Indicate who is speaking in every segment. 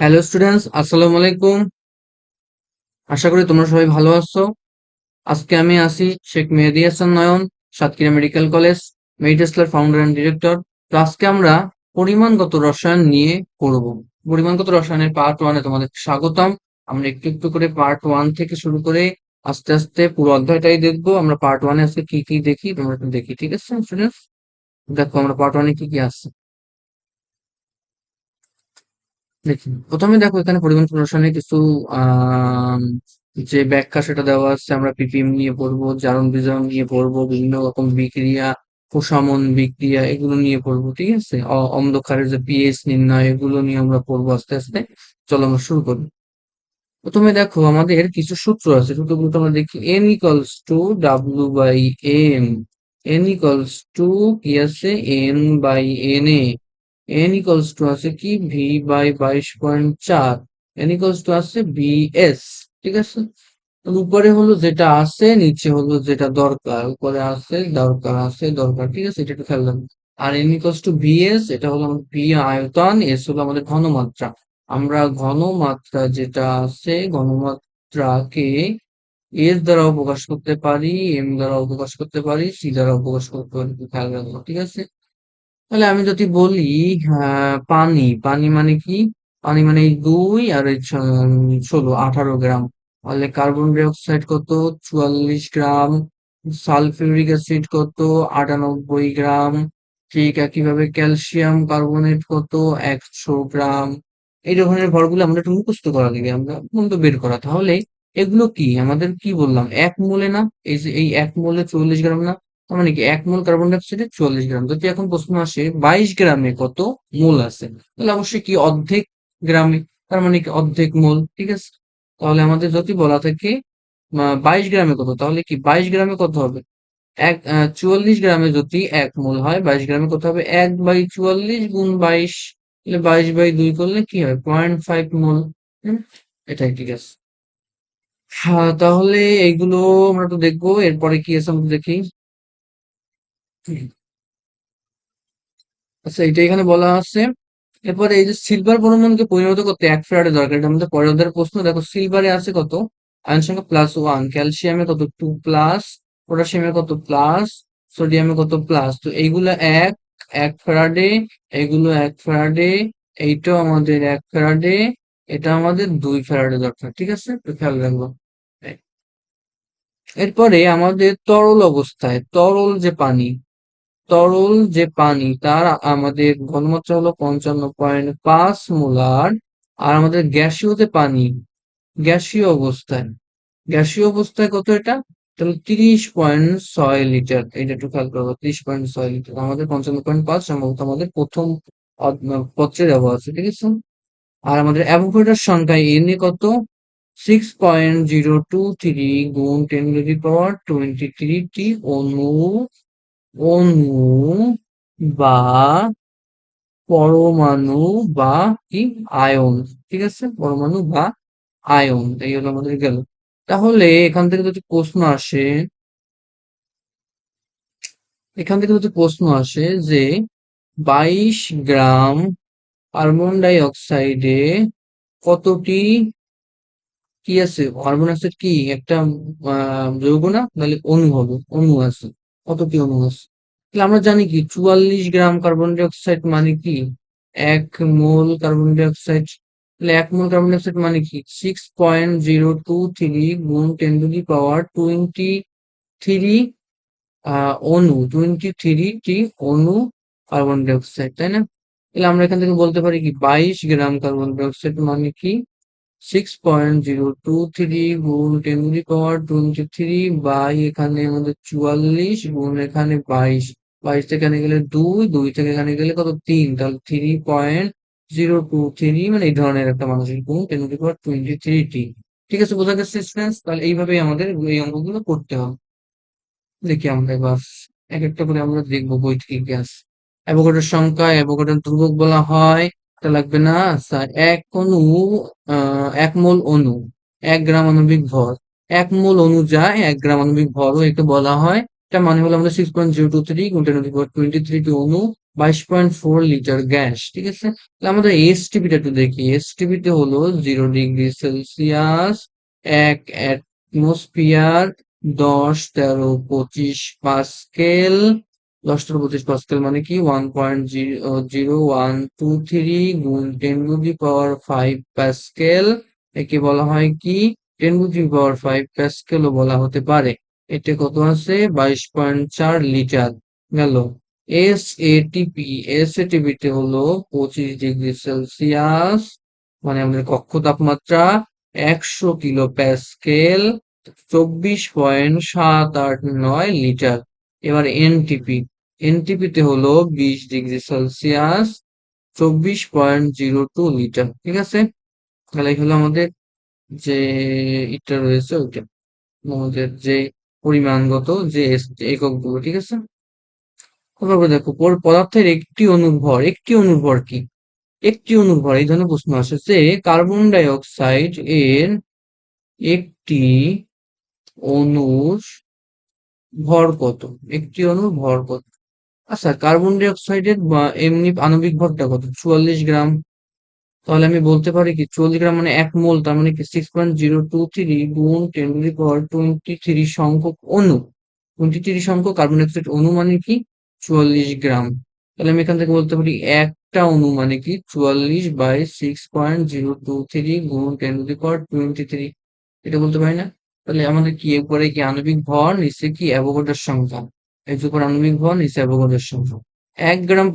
Speaker 1: Hello students আসসালামু আলাইকুম আশা করি তোমরা সবাই ভালো আছো। আজকে আমি আছি শেখ মেহেদি হাসান নয়ন, সাতক্ষীরা মেডিকেল কলেজ মেডিটেসলার ফাউন্ডার অ্যান্ড ডিরেক্টর। তো আজকে আমরা পরিমাণগত রসায়ন নিয়ে পড়ব। পরিমাণগত রসায়নের পার্ট ওয়ানে তোমাদের স্বাগতম। আমরা একটু একটু করে পার্ট ওয়ান থেকে শুরু করে আস্তে আস্তে পুরো অধ্যায়টাই দেখব। আমরা পার্ট ওয়ানে আজকে কি কি দেখি, তোমরা একটু দেখি, ঠিক আছে স্টুডেন্টস দেখো, আমরা পার্ট ওয়ানে কি কি আছে। দেখি। প্রথমে দেখো, এখানে পরিমাণ রসায়নের কিছু যে ব্যাখ্যা সেটা দেওয়া আছে, আমরা পিপিএম নিয়ে পড়ব, জারণ বিজারণ নিয়ে পড়ব, বিভিন্ন রকম বিক্রিয়া প্রশমন বিক্রিয়া, এগুলো নিয়ে পড়ব, ঠিক আছে? অন্ধকারের যে পিএইচ নির্ণয়, এগুলো নিয়ে আমরা পড়ব আস্তে আস্তে। চলো আমরা শুরু করি। প্রথমে দেখো, আমাদের কিছু সূত্র আছে সূত্রগুলো আমরা দেখি N equals to W by M N equals to কি আছে? N by N A N equals to আছে কি? ভি বাই বাইশ পয়েন্ট চার এন ইকলস টু আছে ভি ঠিক আছে? উপরে হলো যেটা আছে নিচে হলো যেটা দরকার, উপরে আছে দরকার আছে দরকার, ঠিক আছে? এটা একটু খেয়াল রাখবে আর এন ইকলস টু ভি এটা হলো ভি আয়তন এস হলো আমাদের ঘনমাত্রা। আমরা ঘনমাত্রা যেটা আছে ঘনমাত্রাকে এস দ্বারাও প্রকাশ করতে পারি এম দ্বারাও প্রকাশ করতে পারি সি দ্বারাও প্রকাশ করতে পারি খেয়াল রাখব ঠিক আছে? তাহলে আমি যদি বলি পানি পানি মানে কি? পানি মানে এই দুই আর ষোলো, আঠারো গ্রাম। তাহলে কার্বন ডাই অক্সাইড কত? চুয়াল্লিশ গ্রাম। সালফিউরিক অ্যাসিড কত? আটানব্বই গ্রাম। ঠিক একইভাবে ক্যালসিয়াম কার্বনেট কত? একশো গ্রাম। এই ধরনের ভরগুলো আমরা একটু মুখস্থ করা লাগে আমরা মূলত বের করা। তাহলে এগুলো কি? আমাদের কি বললাম? এক মোলে না? এই এই এক মোলে চল্লিশ গ্রাম না? তার মানে কি, এক মোল কার্বন ডাই অক্সাইডে চুয়াল্লিশ গ্রাম। যদি এখন প্রশ্ন আসে, বাইশ গ্রামে কত মোল আছে? তাহলে অবশ্যই কি অর্ধেক গ্রামে? তার মানে কি অর্ধেক মোল, ঠিক আছে? তাহলে আমাদের যদি বলা থাকে বাইশ গ্রামে কত? তাহলে কি বাইশ গ্রামে কত হবে? এক চুয়াল্লিশ গ্রামে যদি এক মোল হয়, বাইশ গ্রামে কত হবে? এক বাই চুয়াল্লিশ গুণ বাইশ, তাহলে বাইশ বাই দুই করলে কি হয়? Point five mole. এটাই ঠিক আছে। হ্যাঁ তাহলে এইগুলো আমরা তো দেখব। এরপরে কি আছে আমরা দেখি? আচ্ছা এটা এখানে বলা আছে। এরপরে এই যে সিলভার পরমাণুকে পরিণত করতে এক ফ্যারাডে দরকার, এটা আমাদের পরের অধ্যায়ের প্রশ্ন। দেখো সিলভারে আছে কত? আয়ন সংখ্যা প্লাস ওয়ান ক্যালসিয়ামে কত? টু প্লাস পটাশিয়ামে কত? প্লাস সোডিয়ামে কত? প্লাস তো এইগুলো এক এক ফ্যারাডে এইগুলো এক ফ্যারাডে এইটাও আমাদের এক ফ্যারাডে এটা আমাদের দুই ফ্যারাডে দরকার, ঠিক আছে? একটু খেয়াল রাখব। এরপরে আমাদের তরল অবস্থায়, তরল যে পানি তরল যে পানি, তার আমাদের ঘনমাত্রা হলো পঞ্চান্ন পয়েন্ট পাঁচ মোলার, আর আমাদের গ্যাসীয় যে পানি, গ্যাসীয় অবস্থায়। গ্যাসীয় অবস্থায় কত এটা? তাহলে তিরিশ পয়েন্ট ছয় লিটার এটা একটু খেয়াল করব তিরিশ পয়েন্ট ছয় লিটার, আমাদের পঞ্চান্ন পয়েন্ট পাঁচ সম্ভবত আমাদের প্রথম পত্রে দেওয়া আছে, ঠিক আছে? আর আমাদের অ্যাভোগাড্রোর সংখ্যায় এন কত? Six point zero two three গুণ ten to power twenty three টি অণু অণু বা পরমাণু বা কি আয়ন, ঠিক আছে? পরমাণু বা আয়ন এই হলো আমাদের গেল। তাহলে এখান থেকে যদি প্রশ্ন আসে, এখান থেকে যদি প্রশ্ন আসে যে বাইশ গ্রাম কার্বন ডাই অক্সাইডে কতটি কি আছে? কার্বন অক্সাইড কি? একটা যৌগ না? তাহলে অণু হবে, অণু আছে। অণু আছে তাহলে আমরা জানি কি, চুয়াল্লিশ গ্রাম কার্বন ডাই অক্সাইড মানে কি? এক মোল কার্বন ডাই অক্সাইড তাহলে এক মোল কার্বন ডাই অক্সাইড মানে কি? Six point zero two three গুণ ten to the power twenty three অণু টোয়েন্টি থ্রি টি অণু কার্বন ডাই অক্সাইড তাই না? তাহলে আমরা এখান থেকে বলতে পারি কি, বাইশ গ্রাম কার্বন ডাই অক্সাইড মানে কি? Six point zero two three গুণ ten to the power twenty three by এখানে আমাদের চুয়াল্লিশ গুণ এখানে বাইশ। বাইশ থেকে এখানে গেলে দুই দুই থেকে এখানে গেলে কত? তিন। তাহলে three point zero two three মানে এই ধরনের একটা মানুষের গুণ ten to the power twenty three টি ঠিক আছে, বোঝা গেছে স্টুডেন্টস তাহলে এইভাবেই আমাদের এই অঙ্কগুলো করতে হবে। দেখি আমরা এবার এক একটা করে আমরা দেখব বই আছে অ্যাভোগাড্রোর সংখ্যা অ্যাভোগাড্রোর ধ্রুবক বলা হয়। এটা লাগবে না? আচ্ছা এক অণু এক মোল অণু, এক গ্রাম আণবিক ভর। এক মোল অণু এক গ্রাম আণবিক ভরও একে বলা হয়। এটা মানে হলো আমরা six point zero two three গুণ টেন টোয়েন্টি থ্রি টু অণু, বাইশ পয়েন্ট ফোর লিটার গ্যাস ঠিক আছে? তাহলে আমাদের এসটিপিটা একটু দেখি। এসটিপিতে হলো জিরো ডিগ্রি সেলসিয়াস এক অ্যাটমসফিয়ার দশ, তেরো, পঁচিশ পাস্কেল দশ তেরো পঁচিশ পাস্কেল মানে কি? One point zero one two three গুণ ten to the power five pascal একে বলা হয় কি? Ten to the power five প্যাসকেলও বলা হতে পারে। এতে কত আছে? বাইশ পয়েন্ট চার লিটার গেল। এস এটিপি এস এটিপিতে হলো পঁচিশ ডিগ্রি সেলসিয়াস মানে আমাদের কক্ষ তাপমাত্রা একশো কিলো প্যাসকেল, চব্বিশ পয়েন্ট সাত আট নয় লিটার। এবার এনটিপি এনটিপিতে হলো বিশ ডিগ্রি সেলসিয়াস, চব্বিশ পয়েন্ট জিরো টু লিটার, ঠিক আছে? তাহলে হলো আমাদের যে ইটা রয়েছে ওইটা, আমাদের যে পরিমাণগত যে এককগুলো, ঠিক আছে? তারপর দেখো পদার্থের একটি অনুর ভর একটি অনুর ভর কি? একটি অনুর ভর এই ধরনের প্রশ্ন আসে যে কার্বন ডাই অক্সাইড এর একটি অনুর ভর কত? একটি অনুর ভর কত? আচ্ছা কার্বন ডাই অক্সাইডের এমনি আণবিক ভরটা কত? চুয়াল্লিশ গ্রাম। তাহলে আমি বলতে পারি কি, চুয়াল্লিশ গ্রাম মানে এক মোল, তার মানে কি six point zero two three গুণ ten to power twenty three সংখ্যক অণু। টোয়েন্টি থ্রি সংখ্যক কার্বন ডাইঅক্সাইড অণু মানে কি? চুয়াল্লিশ গ্রাম। তাহলে আমি এখান থেকে বলতে পারি একটা অণু মানে কি? চুয়াল্লিশ by six point zero two three গুণ ten to power twenty three এটা বলতে পারি না? তাহলে আমাদের কি এরপরে কি আণবিক ভর, নিচে কি অ্যাভোগাড্রোর সংখ্যা? এর উপর আণবিক ভর, নিচে অ্যাভোগাড্রোর সংখ্যা। এক গ্রাম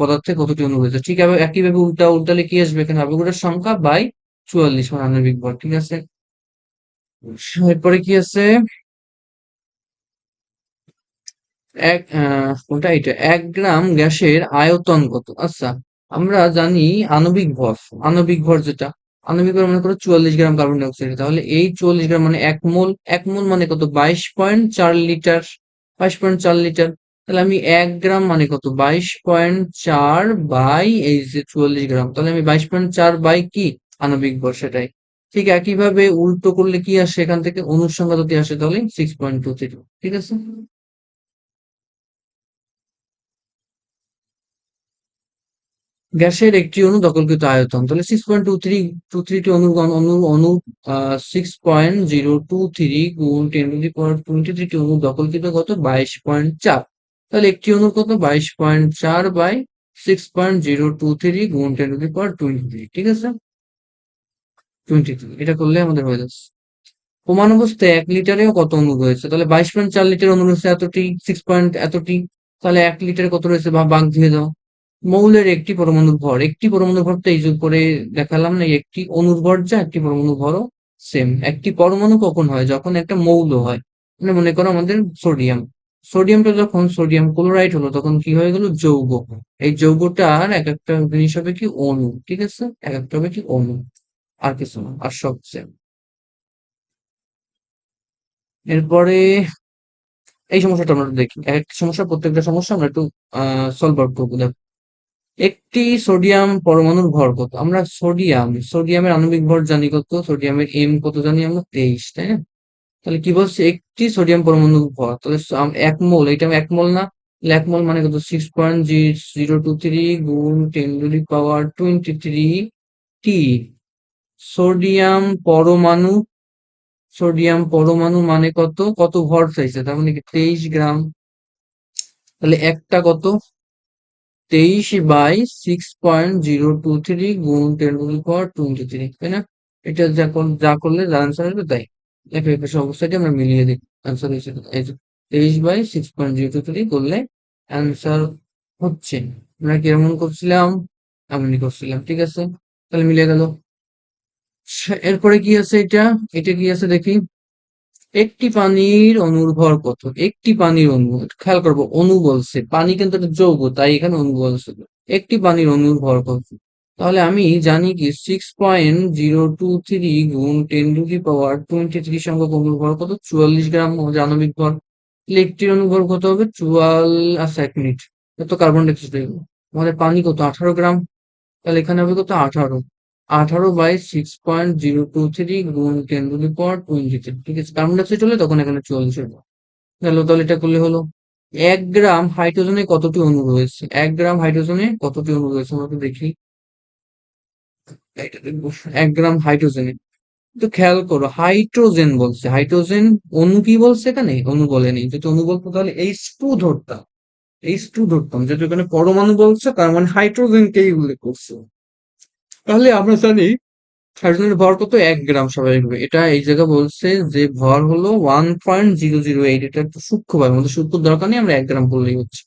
Speaker 1: পদার্থে কতটি অণু রয়েছে ঠিক একইভাবে উল্টা, উল্টালে কি আসবে? এখানে অ্যাভোগাড্রোর সংখ্যা বাই চুয়াল্লিশ মানে আণবিক ভর, ঠিক আছে? এরপরে কি আছে? এক কোনটা এটা এক গ্রাম গ্যাসের আয়তন কত? আচ্ছা আমরা জানি আণবিক ভর আণবিক ভর যেটা। আণবিক মনে করো চুয়াল্লিশ গ্রাম কার্বন ডাইঅক্সাইড তাহলে এই চুয়াল্লিশ গ্রাম মানে এক মোল এক মোল মানে কত? বাইশ পয়েন্ট চার লিটার বাইশ পয়েন্ট চার লিটার তাহলে আমি এক গ্রাম মানে কত? বাইশ পয়েন্ট চার বাই এই যে চুয়াল্লিশ গ্রাম। তাহলে আমি বাইশ পয়েন্ট চার বাই কি? আণবিক ভর সেটাই ঠিক একইভাবে উল্টো করলে কি আসে? এখান থেকে অনুসংখ্যা যদি আসে, তাহলে সিক্স পয়েন্ট টু থ্রি ঠিক আছে? গ্যাসের একটি অণু দখলকৃত আয়তন, তাহলে six point two three two thirty অণু অণু অণু six point zero two three গুণ ten to the power twenty thirty অণু দখলকৃত কত? বাইশ পয়েন্ট চার। তাহলে একটি অণু কত? বাইশ পয়েন্ট চার by six point zero two three গুণ ten to the power twenty three ঠিক আছে? টোয়েন্টি থ্রি এটা করলে আমাদের হয়ে যাচ্ছে। প্রমাণ অবস্থায় এক লিটারেও কত অণু রয়েছে? তাহলে বাইশ পয়েন্ট চার লিটার অণু রয়েছে এতটি সিক্স পয়েন্ট এতটি, তাহলে এক লিটারে কত রয়েছে? বা বাঘ দিয়ে দাও। মৌলের একটি পরমাণুর ভর। একটি পরমাণুর ভর তো এই যে করে দেখালাম না একটি অনুর ভর যা, একটি পরমাণু ভরও সেম একটি পরমাণু কখন হয়? যখন একটা মৌল হয়। মানে মনে করো আমাদের সোডিয়াম সোডিয়ামটা যখন সোডিয়াম ক্লোরাইড হলো, তখন কি হয়ে গেল? যৌগ এই যৌগটার এক একটা জিনিস হবে কি? অণু, ঠিক আছে? এক একটা হবে কি? অণু। আর কিছু না, আর সব সেম এরপরে এই সমস্যাটা আমরা দেখি। এক একটা সমস্যা, প্রত্যেকটা সমস্যা আমরা একটু সলভ আউট করব। দেখো একটি সোডিয়াম পরমাণুর ভর কত? আমরা সোডিয়াম, সোডিয়ামের আণবিক ভর জানি কত? সোডিয়ামের এম কত জানি? আমরা তেইশ, তাই না? তাহলে কি বলছে? একটি সোডিয়াম পরমাণুর ভর, তাহলে এক মোল, এটা এক মোল না? এক মোল মানে কত? Six point zero two three গুণ ten to the power twenty three T sodium পরমাণু সোডিয়াম পরমাণু মানে কত? কত ভর চাইছে? তার মানে তেইশ গ্রাম। তাহলে একটা কত? তেইশ by six point zero two three গুণ ten to power twenty three তাই না? এটা যা যা করলে যা আনসার আসবে তাই। দেখো একুশ অবস্থাটি আমরা মিলিয়ে দিই আনসার হয়েছে তেইশ by six point zero two three করলে অ্যান্সার হচ্ছে। আমরা কেমন করছিলাম? এমনই করছিলাম, ঠিক আছে? তাহলে মিলে গেল। এরপরে কি আছে এটা? এটা কি আছে দেখি। একটি পানির অনুর ভর কত? একটি পানির অণু খেয়াল করব অণু বলছে পানি কিন্তু একটা যৌগ, তাই এখানে অণু বলছে একটি পানির অনুর ভর কত? তাহলে আমি জানি কি six point zero two three গুণ ten to the power twenty three সংখ্যক অনুর ভর কত? চুয়াল্লিশ গ্রাম জানবিক ভর। একটির অনুভর কত হবে? চুয়াল আচ্ছা এক মিনিট। এত কার্বন ডাইঅক্সাইড আমাদের পানি কত? আঠারো গ্রাম। তাহলে এখানে হবে কত? আঠারো। আঠারো by six point zero two three গুণ ten to the power twenty three ঠিক আছে, কার্বন ডাইঅক্সাইড হলে তখন এখানে চলছে গেল তাহলে এটা করলে হলো, এক গ্রাম হাইড্রোজেনে কতটি অণু রয়েছে? এক গ্রাম হাইড্রোজেনে কতটি অণু রয়েছে? আমরা দেখি। এক গ্রাম হাইড্রোজেনে। তো খেয়াল করো, হাইড্রোজেন বলছে। হাইড্রোজেন অণু কি বলছে এখানে? অণু বলেনি যদি অণু বলতো তাহলে এইচ টু ধরতাম। এইচ টু ধরতাম। যেহেতু এখানে পরমাণু বলছে, তার মানে হাইড্রোজেনকেই উল্লেখ করছে। তাহলে আমরা জানি হাইড্রোজেনের ভর কত? এক গ্রাম স্বাভাবিকভাবে। এটা এই জায়গা বলছে যে ভর হলো one point zero zero eight এটা একটু সূক্ষ্ম ভাবে আমাদের সূক্ষ্ম দরকার নেই, আমরা এক গ্রাম বললেই হচ্ছে।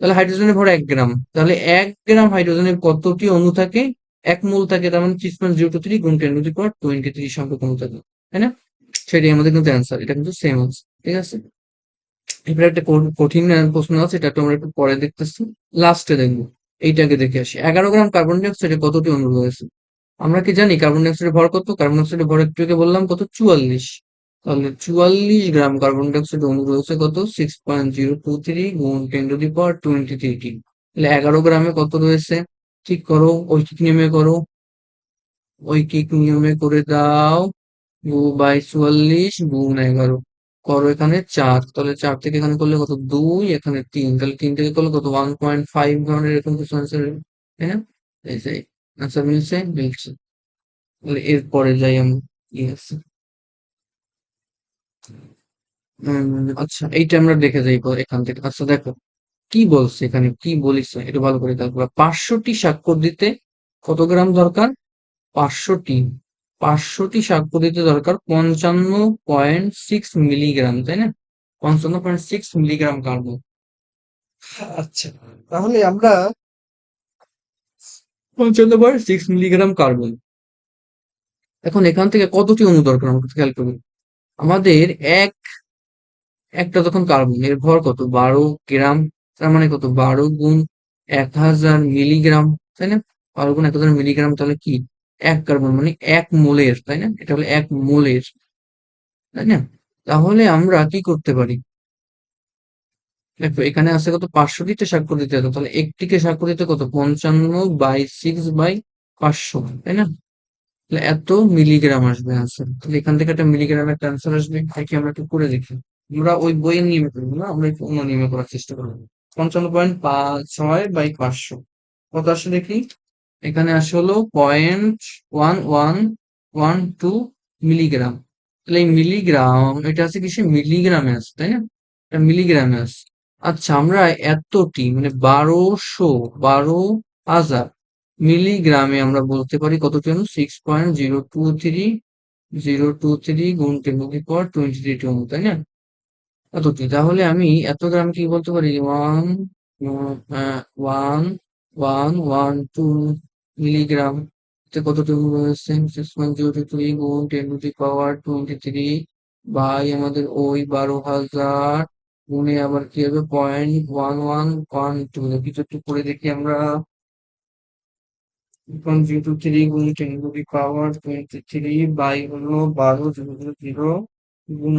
Speaker 1: তাহলে হাইড্রোজেনের ভর এক গ্রাম। তাহলে এক গ্রাম হাইড্রোজেনের কতটি অণু থাকে? এক মূল থাকে, তার মানে six point zero two three গুণ ten to the twenty three সংখ্যক অণু থাকে। তাই না? সেটাই আমাদের কিন্তু অ্যান্সার এটা কিন্তু সেম আছে ঠিক আছে? এবার একটা কঠিন প্রশ্ন আছে, এটা একটু আমরা একটু পরে দেখতেছি। লাস্টে দেখব। এইটাকে দেখে আসি। এগারো গ্রাম কার্বন ডাই অক্সাইডে কতটি অণু রয়েছে? আমরা কি জানি? কার্বন ডাই অক্সাইডের ভর কত? কার্বন ডাই অক্সাইডের ভর একটু আগে বললাম কত? চুয়াল্লিশ। তাহলে চুয়াল্লিশ গ্রাম কার্বন ডাইঅক্সাইড অণু রয়েছে কত? Six point zero two three গুণ ten to the power twenty three তাহলে এগারো গ্রামে কত রয়েছে? ঠিক করো, ঐকিক নিয়মে করো। ঐকিক নিয়মে করে দাও। টু বাই চুয়াল্লিশ গুণ এগারো। করো এখানে চার, তাহলে চার থেকে এখানে করলে কত? দুই, এখানে তিন, তাহলে তিন থেকে করলে কত? ওয়ান পয়েন্ট ফাইভ ধরনের এরকম কিছু আনসার না এই আনসার মিলছে মিলছে। তাহলে এরপরে যাই আমরা কি আছে? আচ্ছা এইটা আমরা দেখে যাই এখান থেকে। আচ্ছা দেখো, কি বলছে এখানে? কি বলিস এটা ভালো করে দেখো পাঁচশোটি স্বাক্ষর দিতে কত গ্রাম দরকার? পাঁচশোটি। পাঁচশোটি স্বাক্ষর দিতে দরকার পঞ্চান্ন পয়েন্ট সিক্স মিলিগ্রাম তাই না? পঞ্চান্ন পয়েন্ট সিক্স মিলিগ্রাম কার্বন। আচ্ছা তাহলে আমরা পঞ্চান্ন পয়েন্ট সিক্স মিলিগ্রাম কার্বন। এখন এখান থেকে কতটি অণু দরকার আমরা খেয়াল করি আমাদের এক একটা যখন কার্বন এর ভর কত? বারো গ্রাম তার মানে কত? বারো গুণ এক হাজার মিলিগ্রাম তাই না? বারো গুণ এক হাজার মিলিগ্রাম তাহলে কি? এক কার্বন মানে এক মোলের, তাই না? এটা হলো এক মোলের, তাই না? তাহলে আমরা কি করতে পারি? দেখো, এখানে আছে কত? পাঁচশোটিতে স্বাক্ষর দিতে হতো তাহলে একটিকে স্বাক্ষর দিতে কত? পঞ্চান্ন বাই সিক্স বাই পাঁচশো, তাই না? তাহলে এত মিলিগ্রাম আসবে আনসার তাহলে এখান থেকে একটা মিলিগ্রামের একটা আনসার আসবে। দেখি আমরা একটু করে দেখি। আমরা ওই বইয়ের নিয়মে করব না, আমরা একটু অন্য নিয়মে করার চেষ্টা করব। পঞ্চান্ন পয়েন্ট পাঁচ ছয় বাই পাঁচশো। কত আসে দেখি? এখানে আসে হলো point one one one two milligram তাহলে এই মিলিগ্রাম এটা আছে কিসে? মিলিগ্রামে আছে, তাই না? এটা মিলিগ্রামে আছে। আচ্ছা আমরা এতটি মানে বারোশো, বারো হাজার মিলিগ্রামে আমরা বলতে পারি কতটি অণু six point zero two three zero two three গুণ ten to power twenty three অণু তাই না? এতটি। তাহলে আমি এত গ্রাম কি বলতে পারি? One one one one two milligram এতে কতটি অণু রয়েছে পাওয়ার টোয়েন্টি থ্রি বাই আমাদের ওই বারো হাজার। গুণে আবার কি হবে? Point one one one two কিছু একটু করে দেখি আমরা। Two three ten twenty three by হলো বারো জিরো জিরো জিরো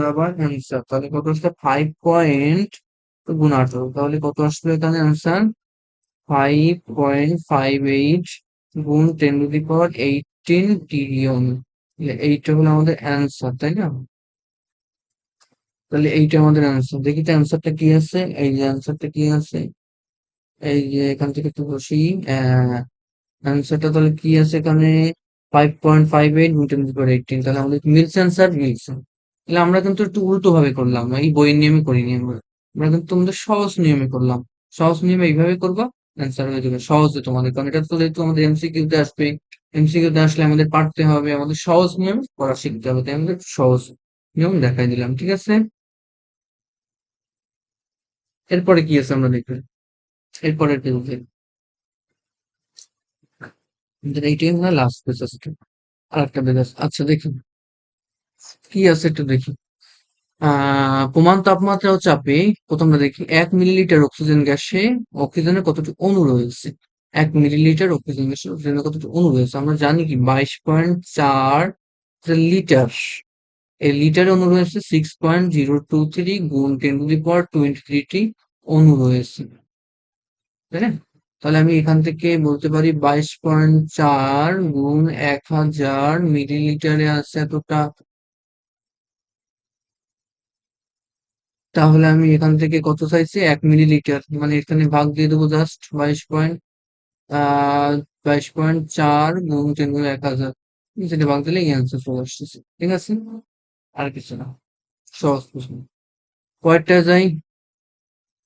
Speaker 1: আবার অ্যান্সার তাহলে কত আসলে? ফাইভ পয়েন্ট তাহলে কত আসলো এখানে answer five point five eight গুণ ten to the power eighteen trillion এইটা হলো আমাদের অ্যান্সার তাই না? তাহলে এইটা আমাদের অ্যান্সার দেখি তো অ্যান্সারটা কি আছে? এই যে অ্যান্সারটা কি আছে? এই যে এখান থেকে একটু বসি। অ্যান্সারটা তাহলে কি আছে এখানে? ফাইভ পয়েন্ট ফাইভ এইট গুণ ten to the power eighteen তাহলে আমাদের মিলছে অ্যান্সার মিলছে। তাহলে আমরা কিন্তু একটু উল্টো ভাবে করলাম, এই বইয়ের নিয়মে করিনি আমরা। আমরা কিন্তু তোমাদের সহজ নিয়মে করলাম। সহজ নিয়মে এইভাবে করবা অ্যান্সার হয়ে যাবে। সহজে তোমাদের কারণ এটা তো যেহেতু আমাদের এমসিকিউ তে আসবে এমসিকিউ তে আসলে আমাদের পারতে হবে, আমাদের সহজ নিয়ম পড়া শিখতে হবে, তাই আমাদের সহজ নিয়ম দেখাই দিলাম, ঠিক আছে? এরপরে কি আছে আমরা দেখব এরপরে পেজে এইটাই লাস্ট পেজ আছে। আর একটা পেজ আছে। আচ্ছা দেখি। কি আছে একটু দেখি। প্রমাণ তাপমাত্রা ও চাপে প্রথমটা দেখি, এক মিলিলিটার অক্সিজেন গ্যাসে অক্সিজেনের কতটি অণু রয়েছে এক মিলিলিটার অক্সিজেন গ্যাসে অক্সিজেনের কতটি অণু রয়েছে আমরা জানি কি, বাইশ পয়েন্ট চার লিটার এই লিটারে অণু রয়েছে six point zero two three গুণ ten to the power twenty thirty অণু রয়েছে তাই না? তাহলে আমি এখান থেকে বলতে পারি বাইশ পয়েন্ট চার গুণ এক হাজার মিলিলিটারে আছে এতটা তাহলে আমি এখান থেকে কত চাইছি? এক মিলিলিটার। মানে এখানে ভাগ দিয়ে দেবো জাস্ট বাইশ পয়েন্ট বাইশ পয়েন্ট চার গুণ তিন গুণ এক হাজার। সেটা ভাগ দিলে অ্যান্সার চলে আসতেছে। ঠিক আছে? আর কিছু না। সহজ প্রশ্ন। কয়টা যাই।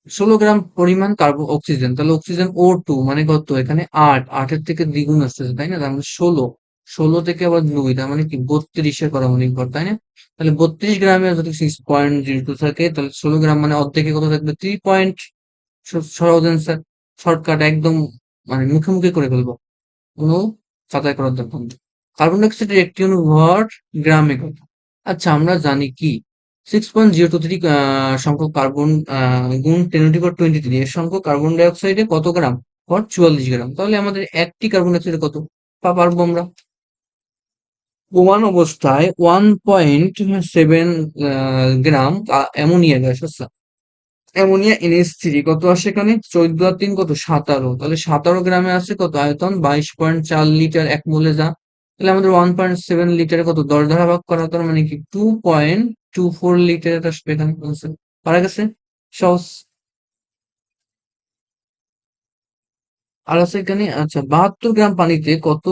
Speaker 1: ষোলো গ্রাম পরিমাণ কার্বন অক্সিজেন। তাহলে অক্সিজেন ও টু মানে কত? এখানে আট। আটের থেকে দ্বিগুণ আসতেছে, তাই না? তার মানে ষোলো। ষোলো থেকে আবার দুই, তার মানে কি? বত্রিশের পারমাণবিক ভর তাই না? তাহলে বত্রিশ গ্রামে যদি সিক্স পয়েন্ট জিরো টু থাকে, তাহলে ষোলো গ্রাম মানে অর্ধেকে কত থাকবে? থ্রি পয়েন্ট শর্টকাট একদম মানে মুখে মুখে করে ফেলব। কোনো যাচাই করার দরকার কার্বন ডাইঅক্সাইডের একটি অনু ভর গ্রামে কত? আচ্ছা আমরা জানি কি? Six point zero two three সংখ্যক কার্বন গুণ ten to power twenty three এর সংখ্যক কার্বন ডাই অক্সাইডে কত গ্রাম? ফর চুয়াল্লিশ গ্রাম। তাহলে আমাদের একটি কার্বন ডাই অক্সাইডে কত পারব আমরা। প্রমাণ অবস্থায় one point seven gram ammonia gas আচ্ছা। অ্যামোনিয়া এনএস থ্রি, কত আসে এখানে? চোদ্দ আর তিন কত? সাতারো। তাহলে সাতারো গ্রামে আছে কত? আয়তন বাইশ পয়েন্ট চার লিটার, এক মোলে যা। তাহলে আমাদের ওয়ান পয়েন্ট সেভেন লিটারে কত? দশ ধারা ভাগ করা, তার মানে কি? Two point two four litre আসবে এখানে পারা গেছে? সহজ। আর আছে এখানে আচ্ছা বাহাত্তর গ্রাম পানিতে কত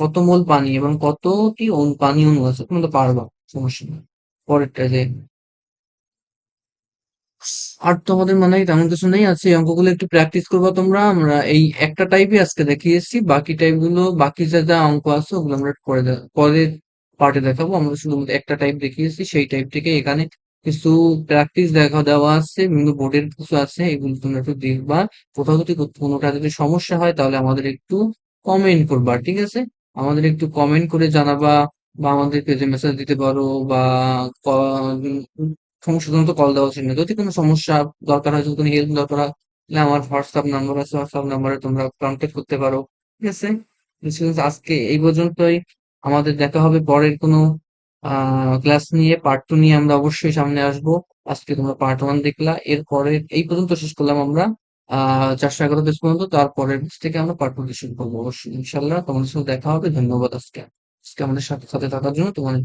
Speaker 1: কত মোল পানি এবং কতটি অণু- পানি অণু আছে? তুমি তো পারবা, সমস্যা নেই। পরেরটা যে আর তোমাদের মনে তেমন কিছু নেই আছে এই অঙ্কগুলো একটু প্র্যাকটিস করবা তোমরা। আমরা এই একটা টাইপই আজকে দেখিয়েছি বাকি টাইপগুলো বাকি যা যা অঙ্ক আছে ওগুলো আমরা পরে পরের পার্টে দেখাবো। আমরা শুধুমাত্র একটা টাইপ দেখিয়েছি সেই টাইপ থেকে এখানে কিছু প্র্যাকটিস দেখা দেওয়া আছে বিভিন্ন বোর্ডের কিছু আছে, এগুলো তোমরা একটু দেখবা। কোথাও যদি কোনোটা যদি সমস্যা হয়, তাহলে আমাদের একটু কমেন্ট করবা, ঠিক আছে? আমাদের একটু কমেন্ট করে জানাবা, বা আমাদের পেজে মেসেজ দিতে পারো, বা সমস্যা জন্য তো কল দেওয়া উচিত না যদি কোনো সমস্যা দরকার হয়, যদি কোনো হেল্প দরকার হয় আমার হোয়াটসঅ্যাপ নাম্বার আছে হোয়াটসঅ্যাপ নাম্বারে তোমরা কন্ট্যাক্ট করতে পারো, ঠিক আছে? আজকে এই পর্যন্তই। আমাদের দেখা হবে পরের কোনো ক্লাস নিয়ে পার্ট টু নিয়ে আমরা অবশ্যই সামনে আসব। আজকে তোমরা পার্ট ওয়ান দেখলা, এরপরে এই পর্যন্ত শেষ করলাম আমরা চারশো এগারো দেশ পর্যন্ত, তারপরের পেজ থেকে আমরা পার্ট টু শুরু করব। অবশ্যই ইনশাল্লাহ তোমাদের সাথে দেখা হবে। ধন্যবাদ আজকে। আজকে আমাদের সাথে সাথে থাকার জন্য তোমাদের